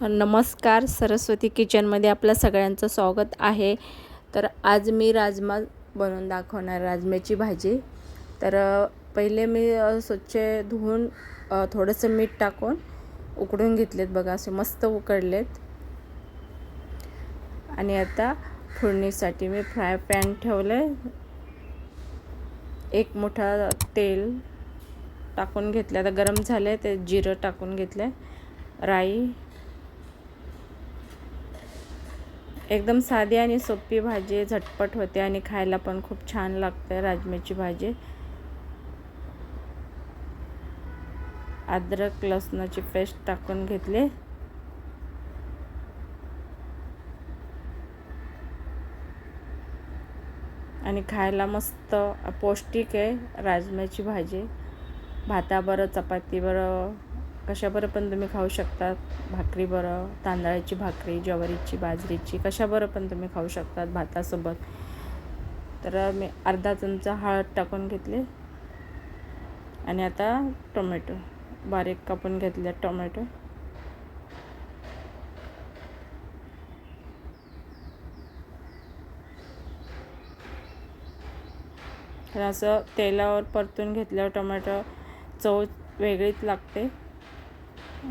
नमस्कार सरस्वती किचनमध्ये आपलं सगळ्यांचं स्वागत आहे. तर आज मी राजमा बनवून दाखवणार राजम्याची भाजी. तर पहिले मी स्वच्छ धुवून थोडंसं मीठ टाकून उकडून घेतलेत बघा असे मस्त उकडलेत. आणि आता फोडणीसाठी मी फ्राय पॅन ठेवलं एक मोठा तेल टाकून घेतलं आता गरम झालं ते जिरं टाकून घेतलं राई एकदम साधी आणि सोपी भाजी झटपट होते आणि खायला पण खूप छान लागते राजम्याची भाजी. अद्रक लसणाची पेस्ट टाकून घेतले. आणि खायला मस्त पौष्टिक आहे राजम्याची भाजी. भाताबरं चपातीबरं कशाबरं पण तुम्ही खाऊ शकतात? भाकरी बरं तांदळाची भाकरी ज्वारीची बाजरीची कशाबरं पण तुम्ही खाऊ शकतात भातासोबत? तर मी अर्धा चमचा हळद टाकून घेतली. आणि आता टोमॅटो बारीक कापून घेतले टोमॅटो. तर असं तेलावर परतून घेतल्यावर टोमॅटो चव वेगळीच लागते.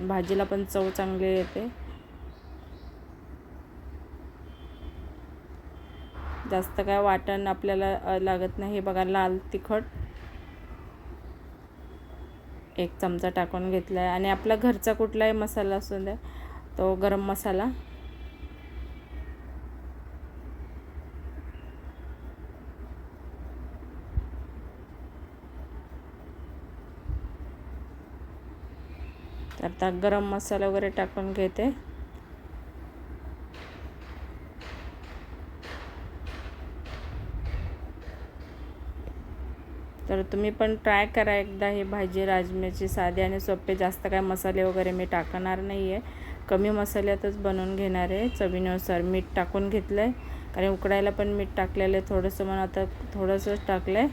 भाजीला पण चव चांगली येते. जास्त काय वाटण आपल्याला लागत नाही. बघा लाल तिखट. एक चमचा टाकून घेतला आहे आणि आपला घरचा कुठलाही मसाला असू द्या तो गरम मसाला. तर आता गरम मसाला वगैरे टाकून घेते. तर तुम्ही पण ट्राय करा एकदा ही भाजी राजम्याची साधी आणि सोपे. जास्त काय मसाले वगैरे मी टाकणार नाही आहे कमी मसाल्यातच बनवून घेणार आहे. चवीनुसार मीठ टाकून घेतलं आहे कारण उकडायला पण मीठ टाकलेलं आहे. थोडंसं म्हणून आता थोडंसंच टाकलं आहे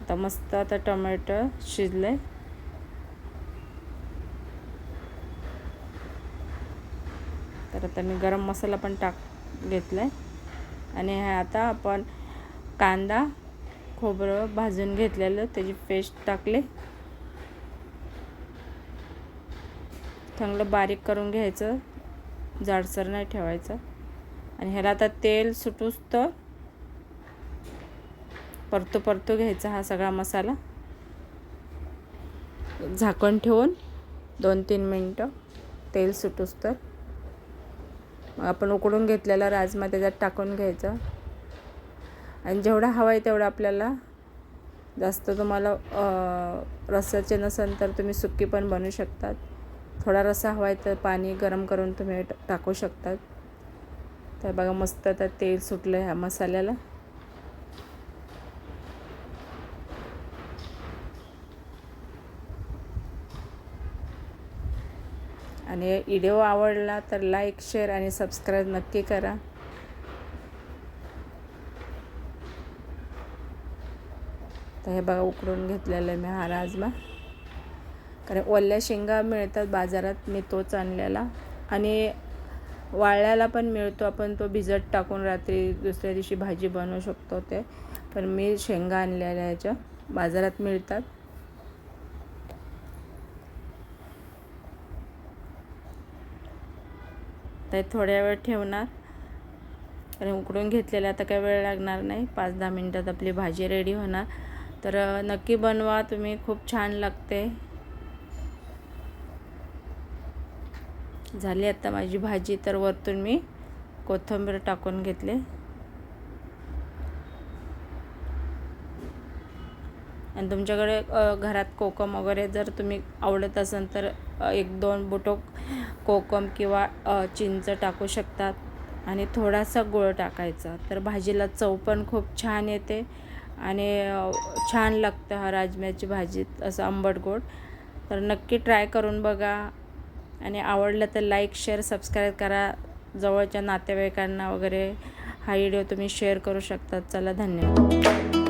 आता मस्त आता टोमॅटो शिजलं आहे तर आता मी गरम मसाला पण टाक घेतला आहे आणि हे आता आपण कांदा खोबरं भाजून घेतलेलं त्याची पेस्ट टाकले. चांगलं बारीक करून घ्यायचं. जाडसर नाही ठेवायचं. आणि ह्याला आता तेल सुटूस तर परतो परतो घ्यायचा हा सगळा मसाला. झाकण ठेवून दोन तीन मिनटं तेल सुटूस तर. आपण उकडून घेतलेला राजमा त्याच्यात टाकून घ्यायचा. आणि जेवढा हवा आहे तेवढा आपल्याला जास्त तुम्हाला रस्साचे नसेल तर तुम्ही सुक्की पण बनवू शकतात. थोडा रस्सा हवा आहे तर पाणी गरम करून तुम्ही टाकू शकतात. तर बघा मस्त आता तेल सुटलं ह्या मसाल्याला. आणि व्हिडिओ आवडला तर लाईक शेअर आणि सबस्क्राईब नक्की करा. तर हे बघा उकडून घेतलेलं आहे मी हा राजमा. कारण ओल्या शेंगा मिळतात बाजारात मी तोच आणलेला. आणि वाळल्याला पण मिळतो आपण तो भिजत टाकून रात्री दुसऱ्या दिवशी भाजी बनवू शकतो ते. पण मी शेंगा आणलेल्या ह्याच्या बाजारात मिळतात. तर थोड्या वेळ ठेवणार. कारण उकडून घेतलेलं आता काही वेळ लागणार नाही. पाच दहा मिनटात आपली भाजी रेडी होणार. तर नक्की बनवा. तुम्ही खूप छान लागते. झाली आता माझी भाजी. तर वरतून मी कोथिंबीर टाकून घेतले. आणि तुमच्याकडे घरात कोकम वगैरे जर तुम्ही आवडत असेल तर एक दोन बोटो कोकम किंवा चिंच टाकू शकतात आणि थोडासा गुळ टाकायचा. तर भाजीला चव पण खूप छान येते आणि छान लागतं हा राजम्याची भाजी असं आंबट गोड. तर नक्की ट्राय करून बघा आणि आवडलं तर लाईक शेअर सबस्क्राईब करा. जवळच्या नातेवाईकांना वगैरे हा व्हिडिओ तुम्ही शेअर करू शकतात. चला धन्यवाद.